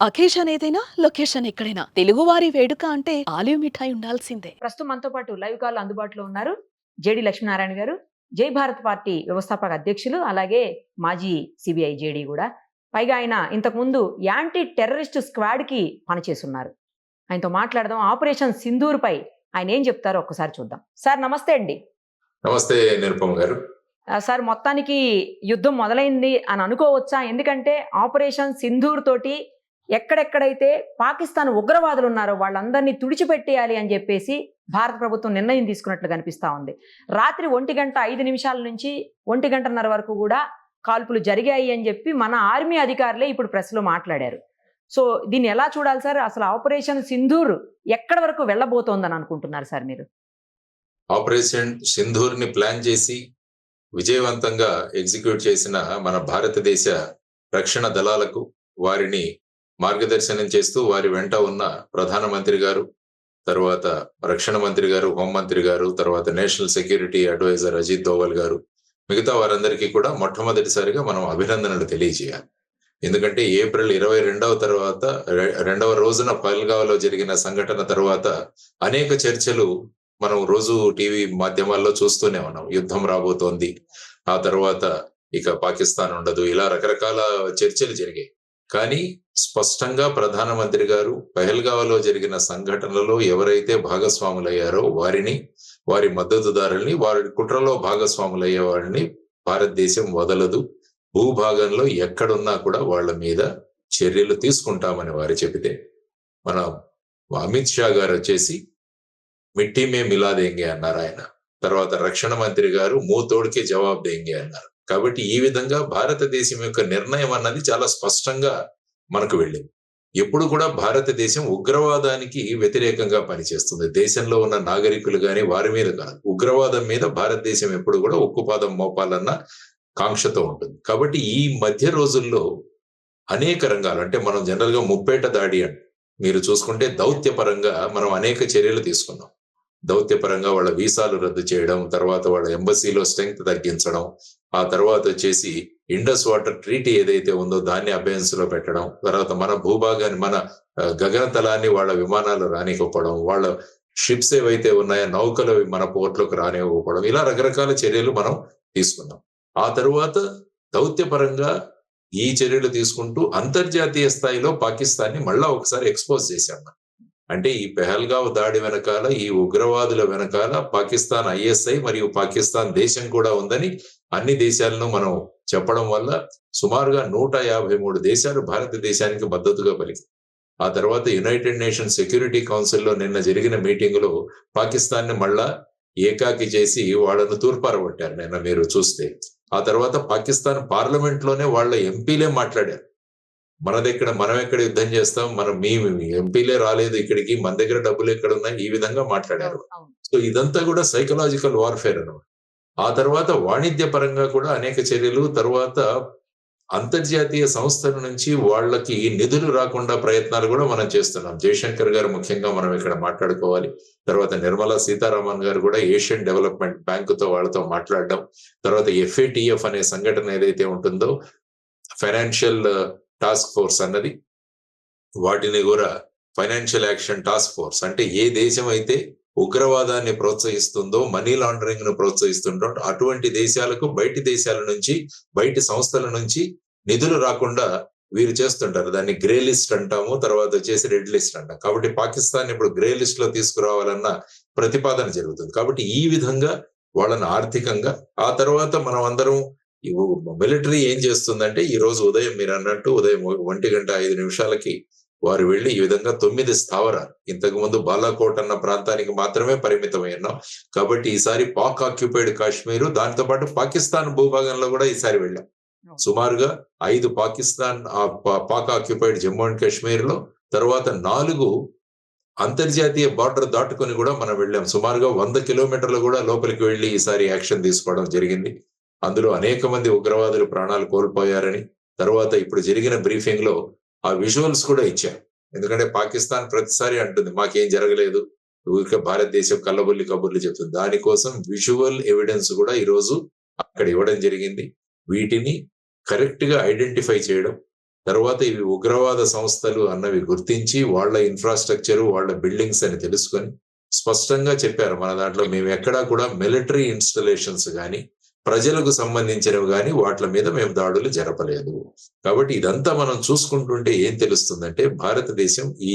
Occasion ఏదైనా location ఎక్కడైనా. తెలుగువారి వేడుక అంటే ఆలివ్ మిఠాయి ఉండాల్సిందే. ప్రస్తుతం మనతో పాటు లైవ్ కాల్ అందుబాటులో ఉన్నారు జేడి లక్ష్మీనారాయణ గారు జై భారత్ పార్టీ వ్యవస్థాపక అధ్యక్షులు అలాగే మాజీ సిబిఐ జేడి కూడా. పైగా ఆయన ఇంతకుముందు యాంటీ టెర్రరిస్ట్ స్క్వాడ్కి పనిచేస్తున్నారు ఆయనతో మాట్లాడదాం. ఆపరేషన్ సింధూర్ పై ఆయన ఏం చెప్తారో ఒక్కసారి చూద్దాం. సార్ నమస్తే అండి. నమస్తే నిరుపమ్ గారు. సార్ మొత్తానికి యుద్ధం మొదలైంది అని అనుకోవచ్చా? ఎందుకంటే ఆపరేషన్ సింధూర్ తోటి ఎక్కడెక్కడైతే పాకిస్తాన్ ఉగ్రవాదులు ఉన్నారో వాళ్ళందరినీ తుడిచిపెట్టేయాలి అని చెప్పేసి భారత ప్రభుత్వం నిర్ణయం తీసుకున్నట్లు కనిపిస్తా ఉంది. రాత్రి ఒంటి గంట ఐదు నిమిషాల నుంచి ఒంటి గంటన్నర వరకు కూడా కాల్పులు జరిగాయి అని చెప్పి మన ఆర్మీ అధికారులే ఇప్పుడు ప్రెస్లో మాట్లాడారు. సో దీన్ని ఎలా చూడాలి సార్? అసలు ఆపరేషన్ సింధూర్ ఎక్కడి వరకు వెళ్ళబోతోందని అనుకుంటున్నారు సార్ మీరు? ఆపరేషన్ సింధూర్ని ప్లాన్ చేసి విజయవంతంగా ఎగ్జిక్యూట్ చేసిన మన భారతదేశ రక్షణ దళాలకు వారిని మార్గదర్శనం చేస్తూ వారి వెంట ఉన్న ప్రధానమంత్రి గారు తర్వాత రక్షణ మంత్రి గారు హోంమంత్రి గారు తర్వాత national security adviser Ajit Doval గారు మిగతా వారందరికీ కూడా మొట్టమొదటిసారిగా మనం అభినందనలు తెలియజేయాలి. ఎందుకంటే ఏప్రిల్ ఇరవై రెండవ తర్వాత రె- రెండవ రోజున పల్గావలో జరిగిన సంఘటన తర్వాత అనేక చర్చలు మనం రోజు టీవీ మాధ్యమాల్లో చూస్తూనే ఉన్నాం. యుద్ధం రాబోతోంది ఆ తర్వాత ఇక పాకిస్తాన్ ఉండదు ఇలా రకరకాల చర్చలు జరిగాయి. కానీ స్పష్టంగా ప్రధానమంత్రి గారు పహల్గావలో జరిగిన సంఘటనలో ఎవరైతే భాగస్వాములయ్యారో వారిని వారి మద్దతుదారుల్ని వారి కుట్రలో భాగస్వాములయ్యే వారిని భారతదేశం వదలదు. భూభాగంలో ఎక్కడున్నా కూడా వాళ్ళ మీద చర్యలు తీసుకుంటామని వారు చెబితే మన అమిత్ షా గారు వచ్చేసి మిట్టి మే మిలా దేంగే అన్నారు ఆయన. తర్వాత రక్షణ మంత్రి గారు మూతోడికి జవాబు దేంగే అన్నారు. కాబట్టి ఈ విధంగా భారతదేశం యొక్క నిర్ణయం అన్నది చాలా స్పష్టంగా మనకు వెళ్ళింది. ఎప్పుడు కూడా భారతదేశం ఉగ్రవాదానికి వ్యతిరేకంగా పనిచేస్తుంది. దేశంలో ఉన్న నాగరికులు కానీ వారి మీద కాదు. ఉగ్రవాదం మీద భారతదేశం ఎప్పుడు కూడా ఉక్కుపాదం మోపాలన్న కాంక్షతో ఉంటుంది. కాబట్టి ఈ మధ్య రోజుల్లో అనేక రంగాలు అంటే మనం జనరల్గా ముప్పేట దాడి అంటే మీరు చూసుకుంటే దౌత్యపరంగా మనం అనేక చర్యలు తీసుకున్నాం. దౌత్యపరంగా వాళ్ళ వీసాలు రద్దు చేయడం తర్వాత వాళ్ళ ఎంబసీలో స్ట్రెంగ్త్ తగ్గించడం ఆ తర్వాత వచ్చేసి ఇండస్ వాటర్ ట్రీటీ ఏదైతే ఉందో దాన్ని అభయన్స్లో పెట్టడం తర్వాత మన భూభాగాన్ని మన గగనతలాన్ని వాళ్ళ విమానాలు రానివ్వకపోవడం వాళ్ళ షిప్స్ ఏవైతే ఉన్నాయో నౌకలు మన పోర్ట్లోకి రానివ్వకపోవడం ఇలా రకరకాల చర్యలు మనం తీసుకున్నాం ఆ తరువాత దౌత్యపరంగా ఈ చర్యలు తీసుకుంటూ అంతర్జాతీయ స్థాయిలో పాకిస్తాన్ని మళ్ళా ఒకసారి ఎక్స్పోజ్ చేశాం మనం. అంటే ఈ పెహల్గావ్ దాడి వెనకాల ఈ ఉగ్రవాదుల వెనకాల పాకిస్తాన్ ఐఎస్ఐ మరియు పాకిస్తాన్ దేశం కూడా ఉందని అన్ని దేశాలను మనం చెప్పడం వల్ల సుమారుగా నూట యాభై మూడు దేశాలు భారతదేశానికి మద్దతుగా పలికి ఆ తర్వాత యునైటెడ్ నేషన్ సెక్యూరిటీ కౌన్సిల్లో నిన్న జరిగిన మీటింగ్లో పాకిస్తాన్ని మళ్ళా ఏకాకి చేసి వాళ్ళను తూర్పారబట్టారు నిన్న మీరు చూస్తే ఆ తర్వాత పాకిస్తాన్ పార్లమెంట్లోనే వాళ్ళ ఎంపీలే మాట్లాడారు. మన దగ్గర మనం ఎక్కడ యుద్ధం చేస్తాం మనం మీ ఎంపీలే రాలేదు ఇక్కడికి మన దగ్గర డబ్బులు ఎక్కడ ఉన్నాయి ఈ విధంగా మాట్లాడారు. సో ఇదంతా కూడా సైకలాజికల్ వార్ఫేర్ అన్నమాట ఆ తర్వాత వాణిజ్య పరంగా కూడా అనేక చర్యలు తర్వాత అంతర్జాతీయ సంస్థల నుంచి వాళ్ళకి నిధులు రాకుండా ప్రయత్నాలు కూడా మనం చేస్తున్నాం. జయశంకర్ గారు ముఖ్యంగా మనం ఇక్కడ మాట్లాడుకోవాలి. తర్వాత నిర్మలా సీతారామన్ గారు కూడా ఏషియన్ డెవలప్మెంట్ బ్యాంక్తో వాళ్ళతో మాట్లాడడం తర్వాత ఎఫ్ఏటిఎఫ్ అనే సంఘటన ఏదైతే ఉంటుందో ఫైనాన్షియల్ టాస్క్ ఫోర్స్ అన్నది. వాటిని కూడా ఫైనాన్షియల్ యాక్షన్ టాస్క్ ఫోర్స్ అంటే ఏ దేశం అయితే ఉగ్రవాదాన్ని ప్రోత్సహిస్తుందో మనీ లాండరింగ్ను ప్రోత్సహిస్తుందో అటువంటి దేశాలకు బయటి దేశాల నుంచి బయటి సంస్థల నుంచి నిధులు రాకుండా వీరు చేస్తుంటారు. దాన్ని గ్రే లిస్ట్ అంటాము తర్వాత వచ్చేసి రెడ్ లిస్ట్ అంటాం. కాబట్టి పాకిస్తాన్ ఇప్పుడు గ్రే లిస్ట్లో తీసుకురావాలన్న ప్రతిపాదన జరుగుతుంది. కాబట్టి ఈ విధంగా వాళ్ళని ఆర్థికంగా ఆ తర్వాత మనం అందరం మిలిటరీ ఏం చేస్తుందంటే ఈ రోజు ఉదయం మీరు అన్నట్టు ఉదయం ఒంటి గంట ఐదు నిమిషాలకి వారు వెళ్ళి ఈ విధంగా తొమ్మిది స్థావరాలు. ఇంతకు ముందు బాలాకోట్ అన్న ప్రాంతానికి మాత్రమే పరిమితమై ఉన్నాం. కాబట్టి ఈసారి పాక్ ఆక్యుపైడ్ కాశ్మీర్ దాంతో పాటు పాకిస్తాన్ భూభాగంలో కూడా ఈసారి వెళ్ళాం. సుమారుగా ఐదు పాకిస్తాన్ పాక్ ఆక్యుపైడ్ జమ్మూ అండ్ కాశ్మీర్లో తర్వాత నాలుగు అంతర్జాతీయ బార్డర్ దాటుకొని కూడా మనం వెళ్ళాం. సుమారుగా వంద కిలోమీటర్లు కూడా లోపలికి వెళ్ళి ఈసారి యాక్షన్ తీసుకోవడం జరిగింది. అందులో అనేక మంది ఉగ్రవాదులు ప్రాణాలు కోల్పోయారని తర్వాత ఇప్పుడు జరిగిన బ్రీఫింగ్లో ఆ విజువల్స్ కూడా ఇచ్చారు. ఎందుకంటే పాకిస్తాన్ ప్రతిసారి అంటుంది మాకేం జరగలేదు ఊరికే భారతదేశం కల్లబుల్లి కబుర్లు చెప్తుంది. దానికోసం విజువల్ ఎవిడెన్స్ కూడా ఈరోజు అక్కడ ఇవ్వడం జరిగింది. వీటిని కరెక్ట్గా ఐడెంటిఫై చేయడం తర్వాత ఇవి ఉగ్రవాద సంస్థలు అన్నవి గుర్తించి వాళ్ళ ఇన్ఫ్రాస్ట్రక్చర్ వాళ్ళ బిల్డింగ్స్ అని తెలుసుకొని స్పష్టంగా చెప్పారు. మన దాంట్లో మేము ఎక్కడా కూడా మిలిటరీ ఇన్స్టలేషన్స్ కానీ ప్రజలకు సంబంధించినవి కానీ వాటి మీద మేము దాడులు జరపలేదు. కాబట్టి ఇదంతా మనం చూసుకుంటుంటే ఏం తెలుస్తుందంటే భారతదేశం ఈ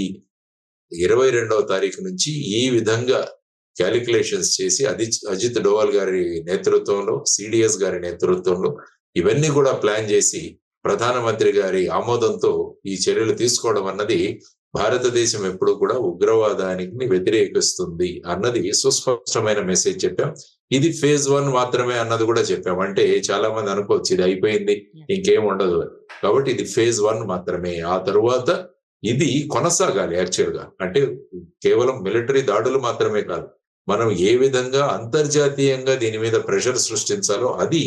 ఇరవై రెండవ తారీఖు నుంచి ఈ విధంగా క్యాలిక్యులేషన్స్ చేసి అది అజిత్ డోవాల్ గారి నేతృత్వంలో సిడిఎస్ గారి నేతృత్వంలో ఇవన్నీ కూడా ప్లాన్ చేసి ప్రధానమంత్రి గారి ఆమోదంతో ఈ చర్యలు తీసుకోవడం అన్నది భారతదేశం ఎప్పుడు కూడా ఉగ్రవాదానికి వ్యతిరేకిస్తుంది అన్నది సుస్పష్టమైన మెసేజ్ చెప్పాం. ఇది ఫేజ్ వన్ మాత్రమే అన్నది కూడా చెప్పాం. అంటే చాలా మంది అనుకోవచ్చు ఇది అయిపోయింది ఇంకేం ఉండదు. కాబట్టి ఇది ఫేజ్ వన్ మాత్రమే. ఆ తరువాత ఇది కొనసాగాలి యాక్చువల్గా. అంటే కేవలం మిలిటరీ దాడులు మాత్రమే కాదు మనం ఏ విధంగా అంతర్జాతీయంగా దీని మీద ప్రెషర్ సృష్టించాలో అది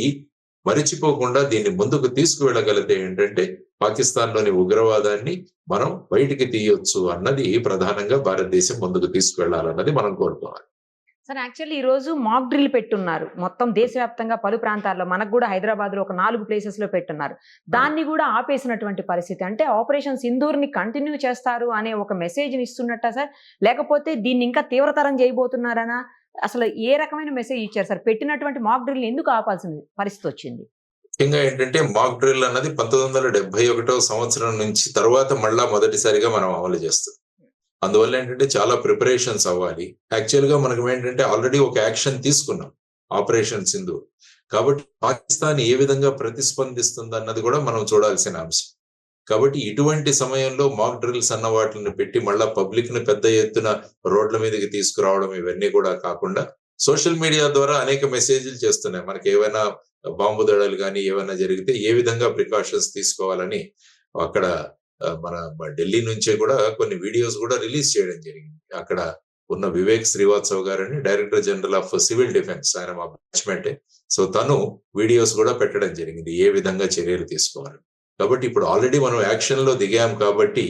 మరిచిపోకుండా దీన్ని ముందుకు తీసుకువెళ్ళగలిగితే ఏంటంటే పాకిస్తాన్లోని ఉగ్రవాదాన్ని మనం బయటికి తీయొచ్చు అన్నది ప్రధానంగా భారతదేశం ముందుకు తీసుకువెళ్ళాలన్నది మనం కోరుకోవాలి. సార్ యాక్చువల్లీ ఈ రోజు మాక్ డ్రిల్ పెట్టున్నారు. మొత్తం దేశవ్యాప్తంగా పలు ప్రాంతాల్లో మనకు కూడా హైదరాబాద్లో ఒక నాలుగు ప్లేసెస్లో పెట్టున్నారు. దాన్ని కూడా ఆపేసినటువంటి పరిస్థితి అంటే ఆపరేషన్ సింధూర్ని కంటిన్యూ చేస్తారు అనే ఒక మెసేజ్ ఇస్తున్నట్ట సార్? లేకపోతే దీన్ని ఇంకా తీవ్రతరం చేయబోతున్నారనా? అసలు ఏ రకమైన మెసేజ్ ఇచ్చారు సార్? పెట్టినటువంటి మాక్ డ్రిల్ ఎందుకు ఆపాల్సిన పరిస్థితి వచ్చింది? ముఖ్యంగా ఏంటంటే మాక్ డ్రిల్ అన్నది పంతొమ్మిది వందల డెబ్బై ఒకటో సంవత్సరం నుంచి తర్వాత మళ్ళా మొదటిసారిగా మనం అమలు చేస్తాం అందువల్ల ఏంటంటే చాలా ప్రిపరేషన్స్ అవ్వాలి. యాక్చువల్గా మనకు ఏంటంటే ఆల్రెడీ ఒక యాక్షన్ తీసుకున్నాం ఆపరేషన్ సింధు. కాబట్టి పాకిస్తాన్ ఏ విధంగా ప్రతిస్పందిస్తుంది అన్నది కూడా మనం చూడాల్సిన అంశం. కాబట్టి ఇటువంటి సమయంలో మాక్ డ్రిల్స్ అన్న వాటిని పెట్టి మళ్ళా పబ్లిక్ని పెద్ద ఎత్తున రోడ్ల మీదకి తీసుకురావడం ఇవన్నీ కూడా కాకుండా సోషల్ మీడియా ద్వారా అనేక మెసేజ్లు చేస్తున్నాయి. మనకి ఏవైనా బాంబు దడలు కానీ ఏమైనా జరిగితే ఏ విధంగా ప్రికాషన్స్ తీసుకోవాలని అక్కడ మన మన ఢిల్లీ నుంచే కూడా కొన్ని వీడియోస్ కూడా రిలీజ్ చేయడం జరిగింది. అక్కడ ఉన్న వివేక్ శ్రీవాత్సవ్ గారని director general of civil defence ఆయన మా బ్యాచ్మెంటే. సో తను వీడియోస్ కూడా పెట్టడం జరిగింది ఏ విధంగా చర్యలు తీసుకోవాలి కాబట్టి ఇప్పుడు ఆల్రెడీ మనం యాక్షన్లో దిగాం కాబట్టి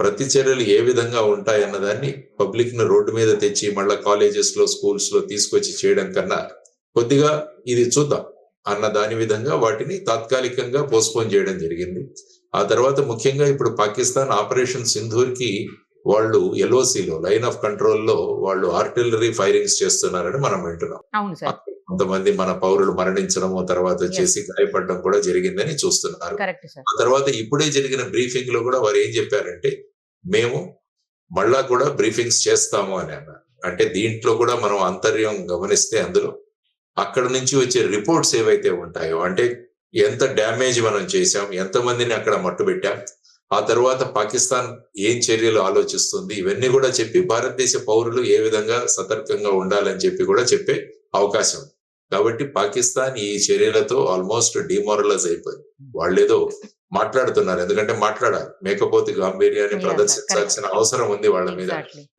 ప్రతి చర్యలు ఏ విధంగా ఉంటాయన్న దాన్ని పబ్లిక్ను రోడ్డు మీద తెచ్చి మళ్ళీ కాలేజెస్లో స్కూల్స్లో తీసుకొచ్చి చేయడం కన్నా కొద్దిగా ఇది చూద్దాం. అన్న దాని విధంగా వాటిని తాత్కాలికంగా పోస్ట్పోన్ చేయడం జరిగింది. ఆ తర్వాత ముఖ్యంగా ఇప్పుడు పాకిస్తాన్ ఆపరేషన్ సింధూర్కి వాళ్ళు ఎల్ఓసిలో లైన్ ఆఫ్ కంట్రోల్లో వాళ్ళు ఆర్టిలరీ ఫైరింగ్స్ చేస్తున్నారని మనం వింటున్నాం. కొంతమంది మన పౌరులు మరణించడము తర్వాత వచ్చేసి గాయపడడం కూడా జరిగిందని చూస్తున్నారు. ఆ తర్వాత ఇప్పుడే జరిగిన బ్రీఫింగ్లో కూడా వారు ఏం చెప్పారంటే మేము మళ్ళా కూడా బ్రీఫింగ్స్ చేస్తాము అని అన్నారు. అంటే దీంట్లో కూడా మనం అంతర్యం గమనిస్తే అందులో అక్కడ నుంచి వచ్చే రిపోర్ట్స్ ఏవైతే ఉంటాయో అంటే ఎంత డ్యామేజ్ మనం చేశాం ఎంతమందిని అక్కడ మట్టుబెట్టాం ఆ తర్వాత పాకిస్తాన్ ఏం చర్యలు ఆలోచిస్తుంది ఇవన్నీ కూడా చెప్పి భారతదేశ పౌరులు ఏ విధంగా సతర్కంగా ఉండాలని చెప్పి కూడా చెప్పే అవకాశం కాబట్టి పాకిస్తాన్ ఈ చర్యలతో ఆల్మోస్ట్ డిమోరలైజ్ అయిపోయింది. వాళ్ళేదో మాట్లాడుతున్నారు. ఎందుకంటే మాట్లాడాలి. మేకపోతే గాంభీర్యాన్ని. ప్రదర్శించాల్సిన. అవసరం ఉంది వాళ్ళ మీద.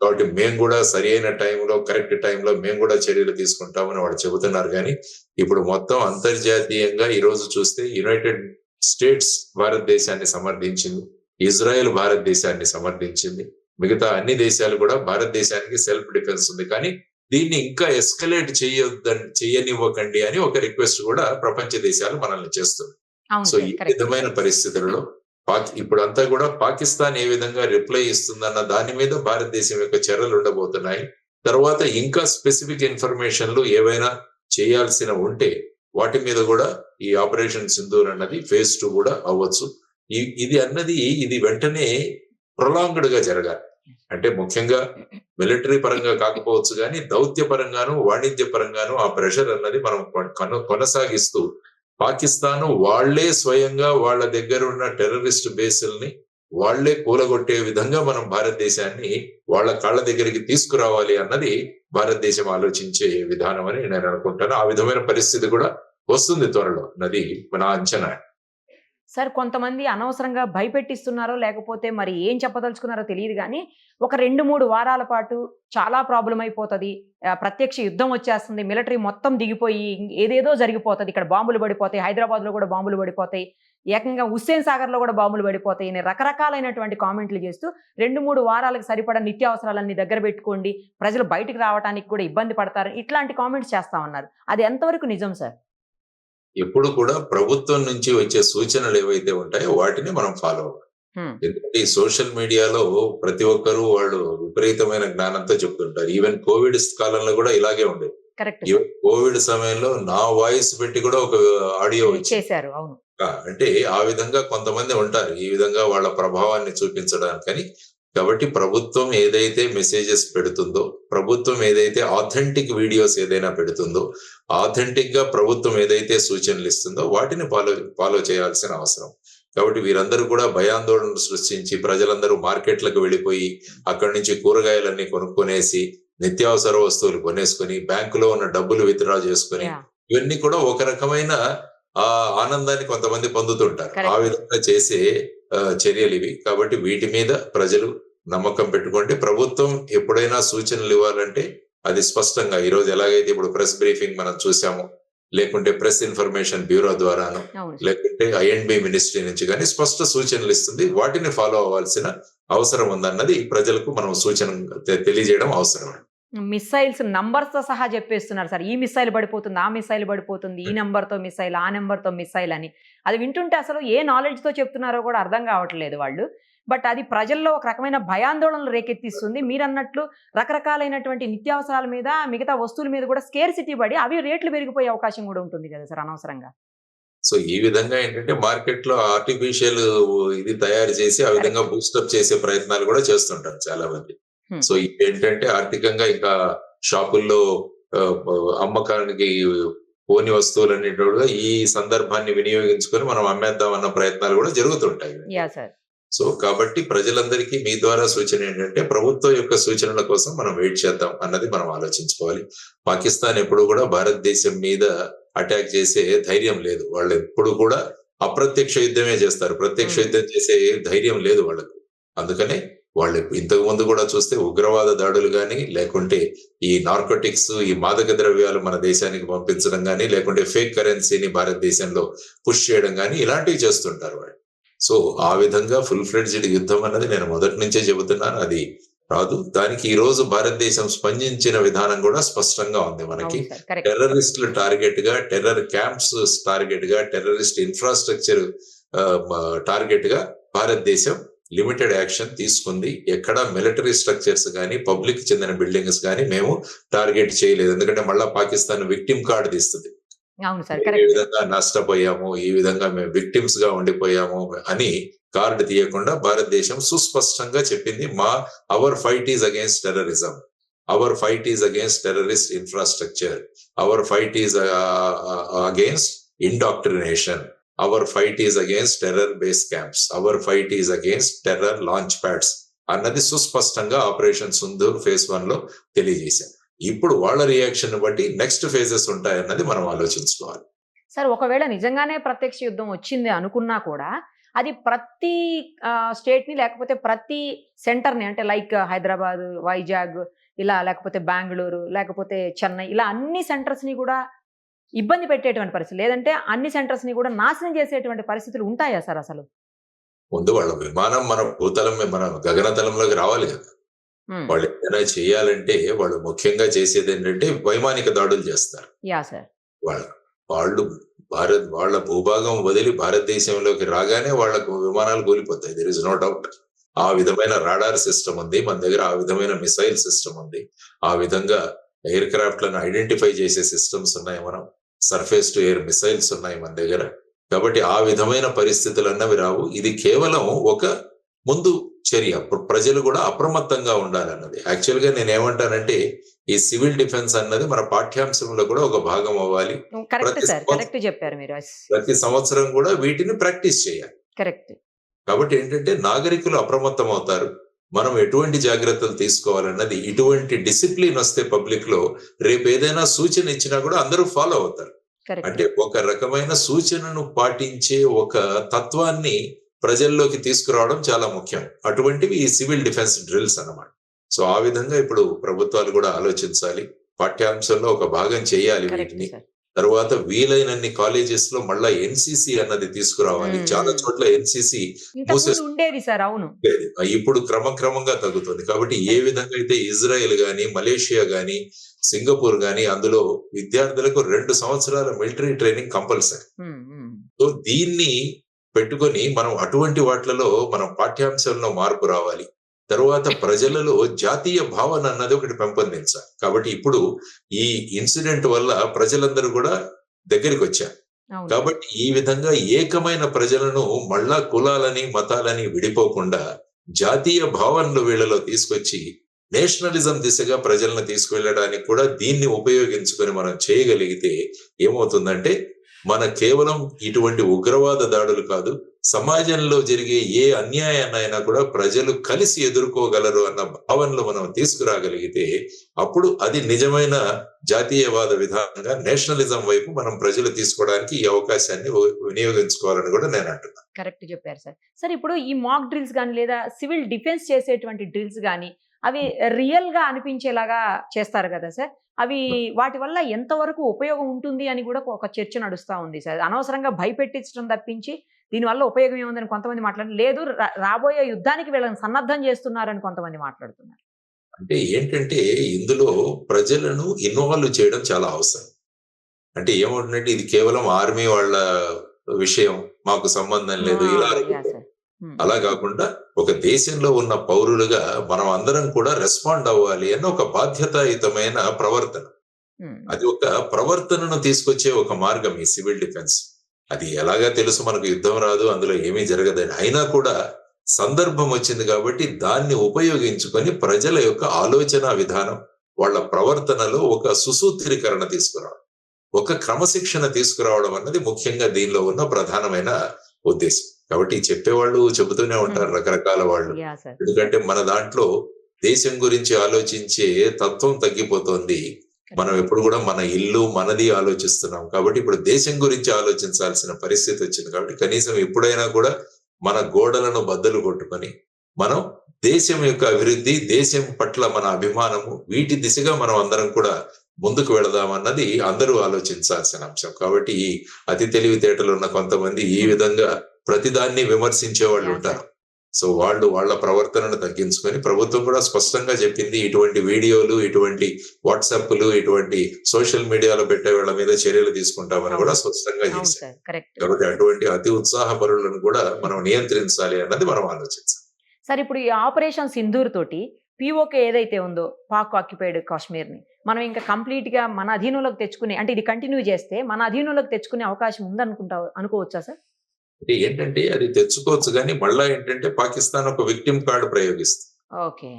కాబట్టి మేము కూడా సరి అయిన టైంలో కరెక్ట్ టైంలో మేము కూడా చర్యలు తీసుకుంటామని వాళ్ళు చెబుతున్నారు. కానీ ఇప్పుడు మొత్తం అంతర్జాతీయంగా ఈ రోజు చూస్తే యునైటెడ్ స్టేట్స్ భారతదేశాన్ని సమర్థించింది. ఇజ్రాయెల్ భారతదేశాన్ని సమర్థించింది. మిగతా అన్ని దేశాలు కూడా భారతదేశానికి సెల్ఫ్ డిఫెన్స్ ఉంది. కానీ దీన్ని ఇంకా ఎస్కలేట్ చేయొద్దని చేయనివ్వకండి అని ఒక రిక్వెస్ట్ కూడా ప్రపంచ దేశాలు మనల్ని చేస్తుంది సో ఈ విధమైన పరిస్థితులలో పాక్ ఇప్పుడంతా కూడా పాకిస్తాన్ ఏ విధంగా రిప్లై ఇస్తుందన్న దాని మీద భారతదేశం యొక్క చర్యలు ఉండబోతున్నాయి. తర్వాత ఇంకా స్పెసిఫిక్ ఇన్ఫర్మేషన్లు ఏవైనా చేయాల్సిన ఉంటే వాటి మీద కూడా ఈ ఆపరేషన్ సింధూర్ అన్నది ఫేజ్ టూ కూడా అవ్వచ్చు. ఇది అన్నది ఇది వెంటనే ప్రొలాంగ్డ్గా జరగాలి. అంటే ముఖ్యంగా మిలిటరీ పరంగా కాకపోవచ్చు కానీ దౌత్య పరంగాను వాణిజ్య పరంగాను ఆ ప్రెషర్ అన్నది మనం కొన- కొన- కొనసాగిస్తూ పాకిస్తాన్ వాళ్ళే స్వయంగా వాళ్ళ దగ్గర ఉన్న టెర్రరిస్ట్ బేసుల్ని వాళ్ళే కూలగొట్టే విధంగా మనం భారతదేశాన్ని వాళ్ళ కాళ్ళ దగ్గరికి తీసుకురావాలి అన్నది భారతదేశం ఆలోచించే విధానం అని నేను అనుకుంటాను. ఆ విధమైన పరిస్థితి కూడా వస్తుంది త్వరలో. అన్నది నా అంచనా. సార్ కొంతమంది అనవసరంగా భయపెట్టిస్తున్నారో లేకపోతే మరి ఏం చెప్పదలుచుకున్నారో తెలియదు కానీ ఒక రెండు మూడు వారాల పాటు చాలా ప్రాబ్లం అయిపోతుంది. ప్రత్యక్ష యుద్ధం వచ్చేస్తుంది. మిలిటరీ మొత్తం దిగిపోయి ఏదేదో జరిగిపోతుంది. ఇక్కడ బాంబులు పడిపోతాయి. హైదరాబాద్లో కూడా బాంబులు పడిపోతాయి. ఏకంగా హుస్సేన్ సాగర్లో కూడా బాంబులు పడిపోతాయి అని రకరకాలైనటువంటి కామెంట్లు చేస్తూ రెండు మూడు వారాలకు సరిపడా నిత్యావసరాలన్నీ దగ్గర పెట్టుకోండి. ప్రజలు బయటకు రావడానికి కూడా ఇబ్బంది పడతారు. ఇట్లాంటి కామెంట్స్ చేస్తా ఉన్నారు. అది ఎంతవరకు నిజం సార్? ఎప్పుడు కూడా ప్రభుత్వం నుంచి వచ్చే సూచనలు ఏవైతే ఉంటాయో వాటిని మనం ఫాలో అవ్వాలి. ఎందుకంటే ఈ సోషల్ మీడియాలో ప్రతి ఒక్కరూ వాళ్ళు విపరీతమైన జ్ఞానంతో చెప్తుంటారు. ఈవెన్ కోవిడ్ కాలంలో కూడా ఇలాగే ఉండేది. కోవిడ్ సమయంలో నా వాయిస్ పెట్టి కూడా ఒక ఆడియో చేశారు. అవును. అంటే ఆ విధంగా కొంతమంది ఉంటారు. ఈ విధంగా వాళ్ళ ప్రభావాన్ని చూపించడానికని కాబట్టి ప్రభుత్వం ఏదైతే మెసేజెస్ పెడుతుందో ప్రభుత్వం ఏదైతే ఆథెంటిక్ వీడియోస్ ఏదైనా పెడుతుందో ఆథెంటిక్గా ప్రభుత్వం ఏదైతే సూచనలు ఇస్తుందో వాటిని ఫాలో ఫాలో చేయాల్సిన అవసరం. కాబట్టి వీరందరూ కూడా భయాందోళనలు సృష్టించి ప్రజలందరూ మార్కెట్లకు వెళ్ళిపోయి అక్కడి నుంచి కూరగాయలన్నీ కొనుక్కొనేసి నిత్యావసర వస్తువులు కొనేసుకొని బ్యాంకులో ఉన్న డబ్బులు విత్డ్రా చేసుకొని. ఇవన్నీ కూడా ఒక రకమైన ఆ ఆనందాన్ని కొంతమంది పొందుతుంటారు. ఆ విధంగా చేసే చర్యలు ఇవి కాబట్టి వీటి మీద ప్రజలు నమ్మకం పెట్టుకుంటే ప్రభుత్వం ఎప్పుడైనా సూచనలు ఇవ్వాలంటే అది స్పష్టంగా ఈ రోజు ఎలాగైతే ఇప్పుడు ప్రెస్ బ్రీఫింగ్ మనం చూసాము లేకుంటే ప్రెస్ ఇన్ఫర్మేషన్ బ్యూరో ద్వారాను లేకుంటే ఐఎన్బి మినిస్ట్రీ నుంచి కానీ స్పష్ట సూచనలు ఇస్తుంది. వాటిని ఫాలో అవ్వాల్సిన అవసరం ఉందన్నది ప్రజలకు మనం సూచన తెలియజేయడం అవసరం మిసైల్స్ నంబర్స్తో సహా చెప్పేస్తున్నారు సార్. ఈ మిసైల్ పడిపోతుంది ఆ మిసైల్ పడిపోతుంది ఈ నెంబర్తో మిసైల్ ఆ నెంబర్తో మిసైల్ అని. అది వింటుంటే అసలు ఏ నాలెడ్జ్తో చెప్తున్నారో కూడా అర్థం కావట్లేదు వాళ్ళు. బట్ అది ప్రజల్లో ఒక రకమైన భయాందోళనలు రేకెత్తిస్తుంది. మీరు అన్నట్లు రకరకాలైనటువంటి నిత్యావసరాల మీద మిగతా వస్తువుల మీద కూడా స్కేర్ సిటీ పడి అవి రేట్లు పెరిగిపోయే అవకాశం కూడా ఉంటుంది కదా సార్ అనవసరంగా. సో ఈ విధంగా ఏంటంటే మార్కెట్లో ఆర్టిఫిషియల్ ఇది తయారు చేసి ఆ విధంగా బూస్టప్ చేసే ప్రయత్నాలు కూడా చేస్తుంటారు చాలా మంది. సో ఇది ఏంటంటే ఆర్థికంగా ఇంకా షాపుల్లో అమ్మకానికి పోని వస్తువులన్నీ కూడా ఈ సందర్భాన్ని వినియోగించుకొని మనం అమ్మేద్దాం అన్న ప్రయత్నాలు కూడా జరుగుతుంటాయి. సో కాబట్టి ప్రజలందరికీ మీ ద్వారా సూచన ఏంటంటే ప్రభుత్వం యొక్క సూచనల కోసం మనం వెయిట్ చేద్దాం అన్నది మనం ఆలోచించుకోవాలి. పాకిస్తాన్ ఎప్పుడు కూడా భారతదేశం మీద అటాక్ చేసే ధైర్యం లేదు. వాళ్ళు ఎప్పుడు కూడా అప్రత్యక్ష యుద్ధమే చేస్తారు. ప్రత్యక్ష Hmm. యుద్ధం చేసే ధైర్యం లేదు వాళ్ళకు. అందుకనే వాళ్ళు ఇంతకు ముందు కూడా చూస్తే ఉగ్రవాద దాడులు కానీ లేకుంటే ఈ నార్కోటిక్స్ ఈ మాదక ద్రవ్యాలు మన దేశానికి పంపించడం కానీ లేకుంటే ఫేక్ కరెన్సీని భారతదేశంలో పుష్ చేయడం కానీ ఇలాంటివి చేస్తుంటారు వాళ్ళు. సో ఆ విధంగా ఫుల్ ఫ్లెడ్జ్డ్ యుద్ధం అన్నది నేను మొదటి నుంచే చెబుతున్నాను. అది రాదు. దానికి ఈ రోజు భారతదేశం స్పందించిన విధానం కూడా స్పష్టంగా ఉంది మనకి. టెర్రరిస్టులు టార్గెట్గా టెర్రర్ క్యాంప్స్ టార్గెట్గా టెర్రరిస్ట్ ఇన్ఫ్రాస్ట్రక్చర్ టార్గెట్గా భారతదేశం లిమిటెడ్ యాక్షన్ తీసుకుంది. ఎక్కడ మిలిటరీ స్ట్రక్చర్స్ కానీ పబ్లిక్ చెందిన బిల్డింగ్స్ కానీ మేము టార్గెట్ చేయలేదు. ఎందుకంటే మళ్ళా పాకిస్తాన్ విక్టిమ్ కార్డు తీస్తుంది. ఈ విధంగా నష్టపోయాము ఈ విధంగా మేము విక్టిమ్స్గా ఉండిపోయాము అని కార్డు తీయకుండా భారతదేశం సుస్పష్టంగా చెప్పింది. మా our fight is against terrorism our fight is against terrorist infrastructure our fight is against indoctrination our fight is against terror base camps our fight is against terror launch pads అన్నది సుస్పష్టంగా operation సుందూర్ phase వన్లో తెలియజేశారు. ఇప్పుడు వాళ్ళ reaction బట్టి next phases ఉంటాయన్నది మనం ఆలోచించుకోవాలి. సార్ ఒకవేళ నిజంగానే ప్రత్యక్ష యుద్ధం వచ్చింది అనుకున్నా కూడా అది ప్రతి స్టేట్ని లేకపోతే ప్రతి సెంటర్ని అంటే లైక్ హైదరాబాద్ వైజాగ్ ఇలా లేకపోతే బెంగళూరు లేకపోతే చెన్నై ఇలా అన్ని సెంటర్స్ని కూడా ఇబ్బంది పెట్టేటువంటి పరిస్థితి. లేదంటే అన్ని సెంటర్స్ని కూడా నాశనం చేసేటువంటి పరిస్థితులు ఉంటాయా సార్ అసలు? ముందు వాళ్ళ విమానం మన భూతలం మన గగనతలంలోకి రావాలి కదా. వాళ్ళు ఏదైనా చేయాలంటే వాళ్ళు ముఖ్యంగా చేసేది ఏంటంటే వైమానిక దాడులు చేస్తారు. Yeah sir. వాళ్ళ వాళ్ళు భారత్ వాళ్ళ భూభాగం వదిలి భారతదేశంలోకి రాగానే వాళ్ళకు విమానాలు కూలిపోతాయి. దెర్ ఇస్ నో డౌట్ ఆ విధమైన రాడార్ సిస్టమ్ ఉంది. మన దగ్గర ఆ విధమైన మిసైల్ సిస్టమ్ ఉంది. ఆ విధంగా ఎయిర్ క్రాఫ్ట్లను ఐడెంటిఫై చేసే సిస్టమ్స్ ఉన్నాయి మనం. సర్ఫేస్ టు ఎయిర్ మిసైల్స్ ఉన్నాయి మన దగ్గర. కాబట్టి ఆ విధమైన పరిస్థితులు అన్నవి రావు. ఇది కేవలం ఒక ముందు చర్య. ప్ర- ప్రజలు కూడా అప్రమత్తంగా ఉండాలన్నది. యాక్చువల్గా నేను ఏమంటానంటే ఈ సివిల్ డిఫెన్స్ అన్నది మన పాఠ్యాంశంలో కూడా ఒక భాగం అవ్వాలి. ప్రతి సార్. సంవత్సరం- కరెక్ట్ చెప్పారు మీరు. ప్రతి సంవత్సరం కూడా వీటిని ప్రాక్టీస్ చేయాలి. కరెక్ట్. కాబట్టి ఏంటంటే నాగరికులు అప్రమత్తం అవుతారు మనం ఎటువంటి జాగ్రత్తలు తీసుకోవాలన్నది ఇటువంటి డిసిప్లిన్ వస్తే పబ్లిక్లో రేపు ఏదైనా సూచన ఇచ్చినా కూడా అందరూ ఫాలో అవుతారు. అంటే ఒక రకమైన సూచనను పాటించే ఒక తత్వాన్ని ప్రజల్లోకి తీసుకురావడం చాలా ముఖ్యం. అటువంటివి ఈ సివిల్ డిఫెన్స్ డ్రిల్స్ అన్నమాట. సో ఆ విధంగా ఇప్పుడు ప్రభుత్వాలు కూడా ఆలోచించాలి. పాఠ్యాంశంలో ఒక భాగం చేయాలి వీటిని. తర్వాత వీలైనన్ని కాలేజెస్లో మళ్ళా ఎన్సిసి అన్నది తీసుకురావాలి. చాలా చోట్ల ఎన్సిసి ఉండేది సార్ అవును. ఇప్పుడు క్రమక్రమంగా తగ్గుతుంది కాబట్టి ఏ విధంగా అయితే ఇజ్రాయెల్ గాని మలేషియా గాని సింగపూర్ గాని అందులో విద్యార్థులకు రెండు సంవత్సరాల మిలిటరీ ట్రైనింగ్ కంపల్సరీ. సో దీన్ని పెట్టుకొని మనం అటువంటి వాటిలలో మనం పాఠ్యాంశాల్లో మార్పు రావాలి తరువాత ప్రజలలో జాతీయ భావన అన్నది ఒకటి పెంపొందించాలి కాబట్టి ఇప్పుడు ఈ ఇన్సిడెంట్ వల్ల ప్రజలందరూ కూడా దగ్గరికి వచ్చారు. కాబట్టి ఈ విధంగా ఏకమైన ప్రజలను మళ్ళా కులాలని మతాలని విడిపోకుండా జాతీయ భావనలు వీళ్ళలో తీసుకొచ్చి నేషనలిజం దిశగా ప్రజలను తీసుకువెళ్ళడానికి కూడా దీన్ని ఉపయోగించుకొని మనం చేయగలిగితే ఏమవుతుందంటే మన కేవలం ఇటువంటి ఉగ్రవాద దాడులు కాదు సమాజంలో జరిగే ఏ అన్యాయాన్నైనా కూడా ప్రజలు కలిసి ఎదుర్కోగలరు అన్న భావనలు మనం తీసుకురాగలిగితే అప్పుడు అది నిజమైన జాతీయవాద విధానంగా నేషనలిజం వైపు మనం ప్రజలు తీసుకోవడానికి ఈ అవకాశాన్ని వినియోగించుకోవాలని కూడా నేను అంటున్నాను కరెక్ట్ చెప్పారు సార్. సార్ ఇప్పుడు ఈ మాక్ డ్రిల్స్ కానీ లేదా సివిల్ డిఫెన్స్ చేసేటువంటి డ్రిల్స్ కానీ అవి రియల్గా అనిపించేలాగా చేస్తారు కదా సార్? అవి వాటి వల్ల ఎంతవరకు ఉపయోగం ఉంటుంది అని కూడా ఒక చర్చ నడుస్తా ఉంది సార్. అనవసరంగా భయపెట్టించడం తప్పించి దీనివల్ల ఉపయోగం ఏముందని కొంతమంది మాట్లాడారు లేదు రాబోయే యుద్ధానికి వీళ్ళని సన్నద్ధం చేస్తున్నారని కొంతమంది మాట్లాడుతున్నారు. అంటే ఏంటంటే ఇందులో ప్రజలను ఇన్వాల్వ్ చేయడం చాలా అవసరం. అంటే ఏమవుతుందంటే ఇది కేవలం ఆర్మీ వాళ్ళ విషయం మాకు సంబంధం లేదు. ఇలా అలా కాకుండా ఒక దేశంలో ఉన్న పౌరులుగా మనం అందరం కూడా రెస్పాండ్ అవ్వాలి అన్న ఒక బాధ్యతాయుతమైన ప్రవర్తన. అది ఒక ప్రవర్తనను తీసుకొచ్చే ఒక మార్గం ఈ సివిల్ డిఫెన్స్. అది ఎలాగా తెలుసు మనకు యుద్ధం రాదు అందులో ఏమీ జరగదని. అయినా కూడా సందర్భం వచ్చింది కాబట్టి దాన్ని ఉపయోగించుకొని ప్రజల యొక్క ఆలోచన విధానం వాళ్ళ ప్రవర్తనలో ఒక సుసూత్రీకరణ తీసుకురావడం. ఒక క్రమశిక్షణ తీసుకురావడం అన్నది ముఖ్యంగా దీనిలో ఉన్న ప్రధానమైన ఉద్దేశం. కాబట్టి చెప్పేవాళ్ళు చెబుతూనే ఉంటారు రకరకాల వాళ్ళు. ఎందుకంటే మన దాంట్లో దేశం గురించి ఆలోచించే తత్వం తగ్గిపోతోంది. మనం ఎప్పుడు కూడా మన ఇల్లు మనది ఆలోచిస్తున్నాం. కాబట్టి ఇప్పుడు దేశం గురించి ఆలోచించాల్సిన పరిస్థితి వచ్చింది. కాబట్టి కనీసం ఎప్పుడైనా కూడా మన గోడలను బద్దలు కొట్టుకొని మనం దేశం యొక్క అభివృద్ధి దేశం పట్ల మన అభిమానము వీటి దిశగా మనం అందరం కూడా ముందుకు వెళదామన్నది అందరూ ఆలోచించాల్సిన అంశం. కాబట్టి ఈ అతి తెలివితేటలు ఉన్న కొంతమంది ఈ విధంగా ప్రతిదాన్ని విమర్శించే వాళ్ళు ఉంటారు. సో వాళ్ళు వాళ్ళ ప్రవర్తనను తగ్గించుకొని ప్రభుత్వం కూడా స్పష్టంగా చెప్పింది ఇటువంటి వీడియోలు ఇటువంటి వాట్సాప్లు ఇటువంటి సోషల్ మీడియాలో పెట్టే వాళ్ళ మీద చర్యలు తీసుకుంటామని కూడా స్పష్టంగా చేశారు. కాబట్టి అటువంటి అతి ఉత్సాహపరులను కూడా మనం నియంత్రించాలి అన్నది మనం ఆలోచించాలి. సార్ ఇప్పుడు ఈ ఆపరేషన్ సింధూర్ తోటి పీఓకే ఏదైతే ఉందో పాక్ ఆక్యుపైడ్ కాశ్మీర్ని మనం ఇంకా కంప్లీట్గా మన అధీనంలోకి తెచ్చుకునే అంటే ఇది కంటిన్యూ చేస్తే మన అధీనంలోకి తెచ్చుకునే అవకాశం ఉందనుకుంటా అనుకోవచ్చా సార్ అంటే ఏంటంటే అది తెచ్చుకోవచ్చు కానీ మళ్ళా ఏంటంటే పాకిస్తాన్ ఒక విక్టిమ్ కార్డు ప్రయోగిస్తుంది. ఓకే.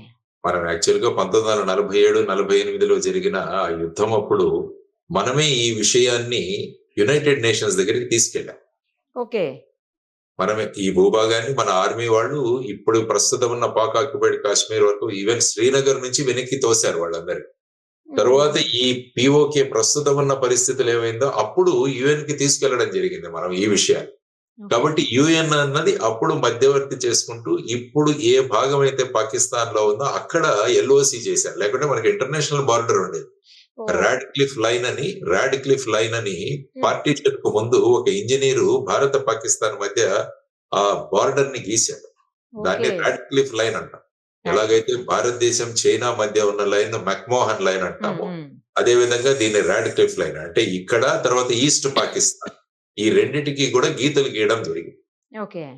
మనం యాక్చువల్గా పంతొమ్మిది వందల నలభై ఏడు నలభై ఎనిమిదిలో జరిగిన ఆ యుద్ధం అప్పుడు మనమే ఈ విషయాన్ని యునైటెడ్ నేషన్స్ దగ్గరికి తీసుకెళ్ళాం. ఓకే. మనమే ఈ భూభాగాన్ని మన ఆర్మీ వాళ్ళు ఇప్పుడు ప్రస్తుతం ఉన్న పాక్ ఆక్యుపైడ్ కాశ్మీర్ వరకు ఈవెన్ శ్రీనగర్ నుంచి వెనక్కి తోశారు వాళ్ళందరూ. తర్వాత ఈ పిఓకే ప్రస్తుతం ఉన్న పరిస్థితులు ఏమైందో అప్పుడు యుఎన్కి తీసుకెళ్ళడం జరిగింది మనం ఈ విషయాన్ని. కాబట్టి యుఎన్ అన్నది అప్పుడు మధ్యవర్తి చేసుకుంటూ ఇప్పుడు ఏ భాగం అయితే పాకిస్తాన్లో ఉందో అక్కడ ఎల్ఓసి చేశారు. లేకుంటే మనకి ఇంటర్నేషనల్ బార్డర్ ఉండేది. రాడ్ క్లిఫ్ లైన్ అని రాడ్ క్లిఫ్ లైన్ అని పార్టీషన్కు ముందు ఒక ఇంజనీరు భారత పాకిస్తాన్ మధ్య ఆ బార్డర్ని గీశాడు. దాన్ని రాడ్ క్లిఫ్ లైన్ అంటాం. ఎలాగైతే భారతదేశం చైనా మధ్య ఉన్న లైన్ మక్మోహన్ లైన్ అంటాము అదే విధంగా దీన్ని రాడ్ క్లిఫ్ లైన్. అంటే ఇక్కడ తర్వాత ఈస్ట్ పాకిస్తాన్. ఈ రెండిటికి కూడా గీతలు గీయడం జరిగింది.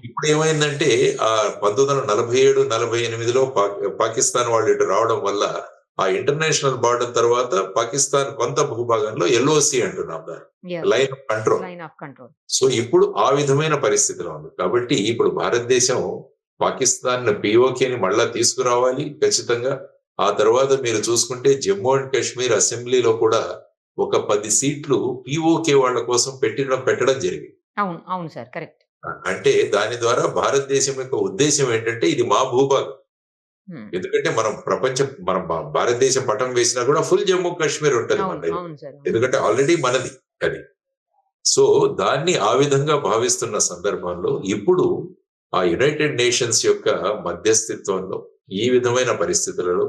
ఇప్పుడు ఏమైందంటే ఆ పంతొమ్మిది వందల నలభై ఏడు నలభై ఎనిమిదిలో పాక్- పాకిస్తాన్ వాళ్ళు ఇటు రావడం వల్ల ఆ ఇంటర్నేషనల్ బార్డర్ తర్వాత పాకిస్తాన్ కొంత భూభాగంలో ఎల్ఓసి అంటున్నాం దాన్ని. Line of control line of control so ఇప్పుడు ఆ విధమైన పరిస్థితిలో ఉంది. కాబట్టి ఇప్పుడు భారతదేశం పాకిస్తాన్ పిఓకేని మళ్ళా తీసుకురావాలి ఖచ్చితంగా. ఆ తర్వాత మీరు చూసుకుంటే జమ్మూ అండ్ కాశ్మీర్ అసెంబ్లీలో కూడా ఒక పది సీట్లు పిఓకే వాళ్ళ కోసం పెట్టిన పెట్టడం జరిగింది. అవును అవును సార్ కరెక్ట్. అంటే దాని ద్వారా భారతదేశం యొక్క ఉద్దేశం ఏంటంటే ఇది మా భూభాగం. ఎందుకంటే మనం ప్రపంచ మనం భారతదేశం పటం వేసినా కూడా ఫుల్ జమ్మూ కాశ్మీర్ ఉంటుంది మన అవును దగ్గర. అవును సార్ ఎందుకంటే ఆల్రెడీ మనది అది. సో దాన్ని ఆ విధంగా భావిస్తున్న సందర్భంలో ఇప్పుడు ఆ యునైటెడ్ నేషన్స్ యొక్క మధ్యస్థిత్వంలో ఈ విధమైన పరిస్థితులలో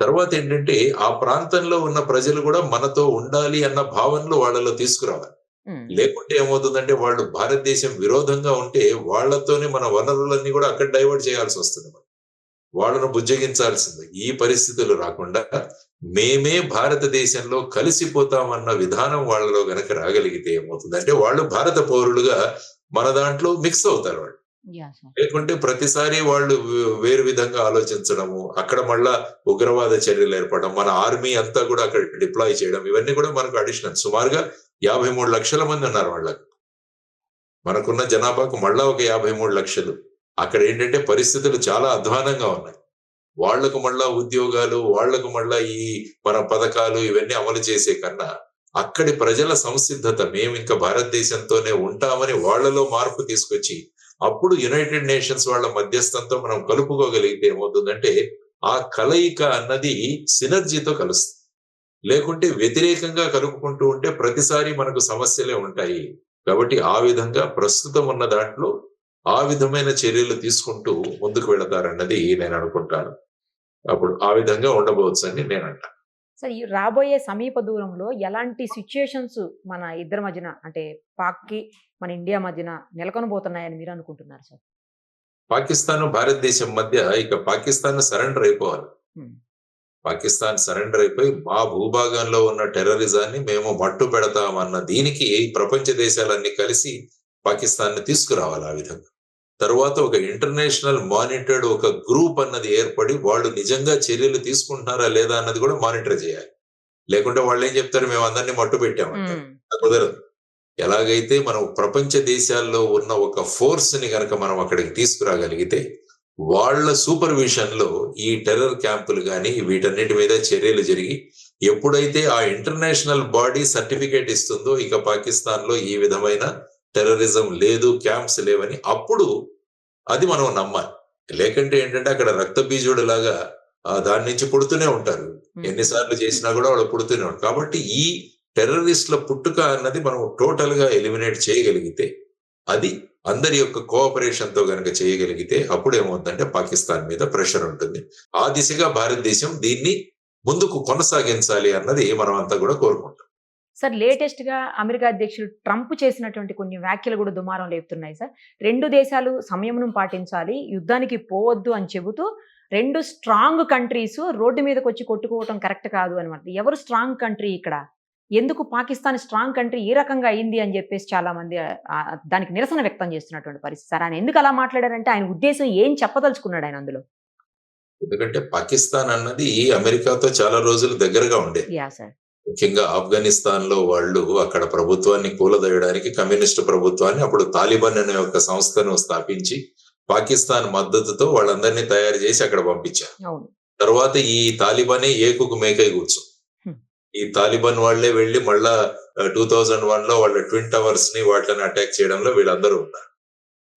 తర్వాత ఏంటంటే ఆ ప్రాంతంలో ఉన్న ప్రజలు కూడా మనతో ఉండాలి అన్న భావనలు వాళ్ళలో తీసుకురావాలి. లేకుంటే ఏమవుతుందంటే వాళ్ళు భారతదేశం విరోధంగా ఉంటే వాళ్ళతోనే మన వనరులన్నీ కూడా అక్కడ డైవర్ట్ చేయాల్సి వస్తుంది మనం. వాళ్ళను బుజ్జగించాల్సింది ఈ పరిస్థితులు రాకుండా మేమే భారతదేశంలో కలిసిపోతామన్న విధానం వాళ్ళలో గనక రాగలిగితే ఏమవుతుంది అంటే వాళ్ళు భారత పౌరులుగా మన దాంట్లో మిక్స్ అవుతారు వాళ్ళు లేకుంటే ప్రతిసారి వాళ్ళు వేరు విధంగా ఆలోచించడము అక్కడ మళ్ళా ఉగ్రవాద చర్యలు ఏర్పడడం మన ఆర్మీ అంతా కూడా అక్కడ డిప్లాయ్ చేయడం ఇవన్నీ కూడా మనకు అడిషనల్. సుమారుగా యాభై మూడు లక్షల మంది ఉన్నారు వాళ్ళకు. మనకున్న జనాభాకు మళ్ళా ఒక యాభై మూడు లక్షలు. అక్కడ ఏంటంటే పరిస్థితులు చాలా అధ్వానంగా ఉన్నాయి. వాళ్ళకు మళ్ళా ఉద్యోగాలు వాళ్ళకు మళ్ళా ఈ మన పథకాలు ఇవన్నీ అమలు చేసే కన్నా అక్కడి ప్రజల సంసిద్ధత మేము ఇంకా భారతదేశంతోనే ఉంటామని వాళ్ళలో మార్పు తీసుకొచ్చి అప్పుడు యునైటెడ్ నేషన్స్ వాళ్ళ మధ్యస్థంతో మనం కలుపుకోగలిగితే ఏమవుతుందంటే ఆ కలయిక అన్నది సినర్జీతో కలుస్తుంది. లేకుంటే వ్యతిరేకంగా కలుపుకుంటూ ఉంటే ప్రతిసారి మనకు సమస్యలే ఉంటాయి. కాబట్టి ఆ విధంగా ప్రస్తుతం ఉన్న దాంట్లో ఆ విధమైన చర్యలు తీసుకుంటూ ముందుకు వెళతారన్నది నేను అనుకుంటాను. అప్పుడు ఆ విధంగా ఉండబోవచ్చు అని నేను అంటాను సార్ ఈ రాబోయే సమీప దూరంలో ఎలాంటి సిచ్యుయేషన్స్ మన ఇద్దరి మధ్యన అంటే పాక్కి మన ఇండియా మధ్యన నెలకొనబోతున్నాయని మీరు అనుకుంటున్నారు సార్? పాకిస్తాన్ భారతదేశం మధ్య ఇక పాకిస్తాన్ సరెండర్ అయిపోవాలి. పాకిస్తాన్ సరెండర్ అయిపోయి మా భూభాగంలో ఉన్న టెర్రరిజాన్ని మేము మట్టు పెడతామన్న దీనికి ప్రపంచ దేశాలన్నీ కలిసి పాకిస్తాన్ని తీసుకురావాలి ఆ విధంగా. తర్వాత ఒక ఇంటర్నేషనల్ మానిటర్డ్ ఒక గ్రూప్ అన్నది ఏర్పడి వాళ్ళు నిజంగా చర్యలు తీసుకుంటున్నారా లేదా అన్నది కూడా మానిటర్ చేయాలి. లేకుంటే వాళ్ళు ఏం చెప్తారు? మేము అందరినీ మట్టు పెట్టామంటారు. ఉమ్. కుదరదు. ఎలాగైతే మనం ప్రపంచ దేశాల్లో ఉన్న ఒక ఫోర్స్ని గనక మనం అక్కడికి తీసుకురాగలిగితే వాళ్ళ సూపర్విజన్లో ఈ టెర్రర్ క్యాంపులు కానీ వీటన్నిటి మీద చర్యలు జరిగి ఎప్పుడైతే ఆ ఇంటర్నేషనల్ బాడీ సర్టిఫికేట్ ఇస్తుందో ఇక పాకిస్తాన్లో ఈ విధమైన టెర్రరిజం లేదు క్యాంప్స్ లేవని అప్పుడు అది మనం నమ్మాలి. లేకంటే ఏంటంటే అక్కడ రక్త బీజుడు లాగా ఆ, దాని నుంచి పుడుతూనే ఉంటారు. ఎన్నిసార్లు చేసినా కూడా వాళ్ళు పుడుతూనే ఉంటారు. కాబట్టి ఈ టెర్రరిస్ట్ల పుట్టుక అన్నది మనం టోటల్గా ఎలిమినేట్ చేయగలిగితే అది అందరి యొక్క కోఆపరేషన్తో గనక చేయగలిగితే అప్పుడు ఏమవుతుందంటే పాకిస్తాన్ మీద ప్రెషర్ ఉంటుంది. ఆ దిశగా భారతదేశం దీన్ని ముందుకు కొనసాగించాలి అన్నది మనం అంతా కూడా కోరుకుంటాం. సార్ లేటెస్ట్గా అమెరికా అధ్యక్షుడు ట్రంప్ చేసినటువంటి కొన్ని వ్యాఖ్యలు కూడా దుమారం లేపుతున్నాయి సార్. రెండు దేశాలు సంయమనం పాటించాలి యుద్ధానికి పోవద్దు అని చెబుతూ రెండు స్ట్రాంగ్ కంట్రీస్ రోడ్డు మీదకి వచ్చి కొట్టుకోవటం కరెక్ట్ కాదు అనమాట ఎవరు స్ట్రాంగ్ కంట్రీ ఇక్కడ? ఎందుకు పాకిస్తాన్ స్ట్రాంగ్ కంట్రీ ఈ రకంగా అయింది అని చెప్పేసి చాలా మంది ఆ, దానికి నిరసన వ్యక్తం చేస్తున్నటువంటి పరిస్థితి సార్. ఆయన ఎందుకు అలా మాట్లాడారంటే ఆయన ఉద్దేశం ఏం చెప్పదలుచుకున్నాడు ఆయన అందులో? ఎందుకంటే పాకిస్తాన్ అన్నది అమెరికాతో చాలా రోజులు దగ్గరగా ఉండేది యా సార్. ముఖ్యంగా ఆఫ్ఘనిస్తాన్లో వాళ్ళు అక్కడ ప్రభుత్వాన్ని కూలదోయడానికి కమ్యూనిస్టు ప్రభుత్వాన్ని అప్పుడు తాలిబాన్ అనే ఒక సంస్థను స్థాపించి పాకిస్తాన్ మద్దతుతో వాళ్ళందరినీ తయారు చేసి అక్కడ పంపించారు. తర్వాత ఈ తాలిబానే ఏకుకు మేకై కూర్చో. ఈ తాలిబాన్ వాళ్ళే వెళ్ళి మళ్ళా టూ థౌజండ్ వన్లో వాళ్ళ ట్విన్ టవర్స్ని వాటిని అటాక్ చేయడంలో వీళ్ళందరూ ఉన్నారు.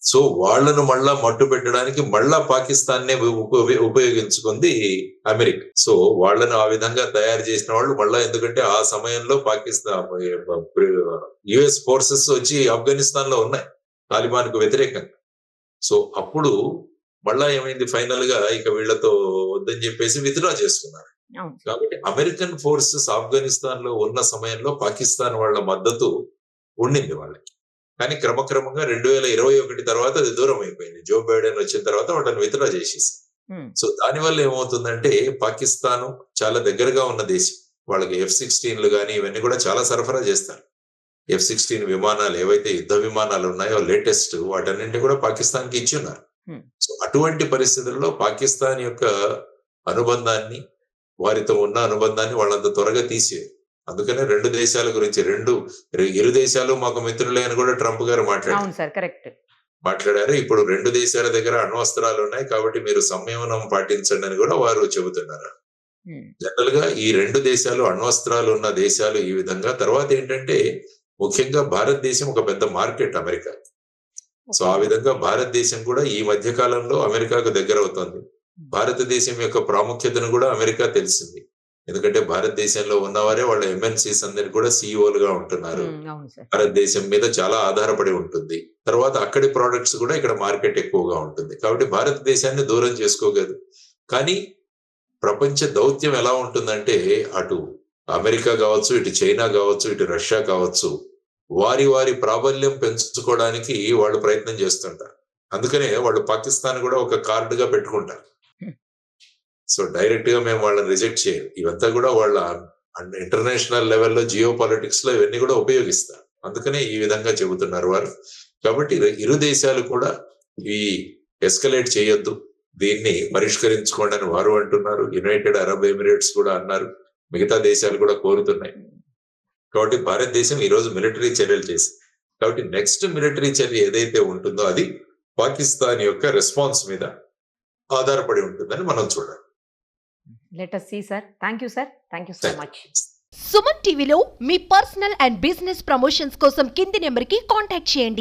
సో వాళ్ళను మళ్ళా మట్టు పెట్టడానికి మళ్ళా పాకిస్తాన్ నే ఉప- ఉపయోగించుకుంది అమెరికా. సో వాళ్ళను ఆ విధంగా తయారు చేసిన వాళ్ళు మళ్ళా ఎందుకంటే ఆ సమయంలో పాకిస్తాన్ యుఎస్ ఫోర్సెస్ వచ్చి ఆఫ్ఘనిస్తాన్లో ఉన్నాయి తాలిబాన్కు వ్యతిరేకంగా. సో అప్పుడు మళ్ళా ఏమైంది? ఫైనల్గా ఇక వీళ్ళతో వద్దని చెప్పేసి విత్డ్రా చేసుకున్నారు. కాబట్టి అమెరికన్ ఫోర్సెస్ ఆఫ్ఘనిస్తాన్లో ఉన్న సమయంలో పాకిస్తాన్ వాళ్ళ మద్దతు ఉండింది వాళ్ళకి. కానీ క్రమక్రమంగా రెండు వేల ఇరవై ఒకటి తర్వాత అది దూరం అయిపోయింది. జో బైడెన్ వచ్చిన తర్వాత వాళ్ళని విత్డ్రా చేసేసారు. సో దానివల్ల ఏమవుతుందంటే పాకిస్తాన్ చాలా దగ్గరగా ఉన్న దేశం. వాళ్ళకి ఎఫ్ సిక్స్టీన్లు కానీ ఇవన్నీ కూడా చాలా సరఫరా చేస్తారు. ఎఫ్ సిక్స్టీన్ విమానాలు ఏవైతే యుద్ధ విమానాలు ఉన్నాయో లేటెస్ట్ వాటన్నింటి కూడా పాకిస్తాన్కి ఇచ్చి ఉన్నారు. Hmm. సో అటువంటి పరిస్థితుల్లో పాకిస్తాన్ యొక్క అనుబంధాన్ని వారితో ఉన్న అనుబంధాన్ని వాళ్ళంత త్వరగా తీసేది అందుకనే రెండు దేశాల గురించి రెండు ఇరు దేశాలు మాకు మిత్రులే అని కూడా ట్రంప్ గారు మాట్లాడారు. Sir correct. మాట్లాడారు. ఇప్పుడు రెండు దేశాల దగ్గర అణ్వస్త్రాలు ఉన్నాయి కాబట్టి మీరు సంయమనం పాటించండి అని కూడా వారు చెబుతున్నారు. జనరల్గా ఈ రెండు దేశాలు అణ్వస్త్రాలు ఉన్న దేశాలు ఈ విధంగా. తర్వాత ఏంటంటే ముఖ్యంగా భారతదేశం ఒక పెద్ద మార్కెట్ అమెరికా. సో ఆ విధంగా భారతదేశం కూడా ఈ మధ్య కాలంలో అమెరికాకు దగ్గర అవుతుంది భారతదేశం యొక్క ప్రాముఖ్యతను కూడా అమెరికా తెలిసింది. ఎందుకంటే భారతదేశంలో ఉన్నవారే వాళ్ళ ఎంఎన్సీస్ అందరు కూడా సిఇఓలుగా ఉంటున్నారు. అవును సార్. భారతదేశం మీద చాలా ఆధారపడి ఉంటుంది. తర్వాత అక్కడి ప్రోడక్ట్స్ కూడా ఇక్కడ మార్కెట్ ఎక్కువగా ఉంటుంది. కాబట్టి భారతదేశాన్ని దూరం చేసుకోగలదు. కానీ ప్రపంచ దౌత్యం ఎలా ఉంటుందంటే అటు అమెరికా కావచ్చు ఇటు చైనా కావచ్చు ఇటు రష్యా కావచ్చు వారి వారి ప్రాబల్యం పెంచుకోవడానికి వాళ్ళు ప్రయత్నం చేస్తుంటారు. అందుకనే వాళ్ళు పాకిస్తాన్ కూడా ఒక కార్డుగా పెట్టుకుంటారు. సో డైరెక్ట్గా మేము వాళ్ళని రిజెక్ట్ చేయం ఇవంతా కూడా వాళ్ళ ఇంటర్నేషనల్ లెవెల్లో జియో పాలిటిక్స్లో ఇవన్నీ కూడా ఉపయోగిస్తారు. అందుకనే ఈ విధంగా చెబుతున్నారు వారు. కాబట్టి ఇరు- దేశాలు కూడా ఈ ఎస్కలేట్ చేయొద్దు. దీన్ని పరిష్కరించుకోండి అని వారు అంటున్నారు. యునైటెడ్ అరబ్ ఎమిరేట్స్ కూడా అన్నారు. మిగతా దేశాలు కూడా కోరుతున్నాయి. కాబట్టి భారతదేశం ఈ రోజు మిలిటరీ చర్యలు చేసింది. కాబట్టి నెక్స్ట్ మిలిటరీ చర్య ఏదైతే ఉంటుందో అది పాకిస్తాన్ యొక్క రెస్పాన్స్ మీద ఆధారపడి ఉంటుందని మనం చూడాలి. Let us see sir thank you sir thank you so much Suman టీవీలో మీ పర్సనల్ అండ్ బిజినెస్ ప్రమోషన్స్ కోసం కింది నెంబర్కి కాంటాక్ట్ చేయండి.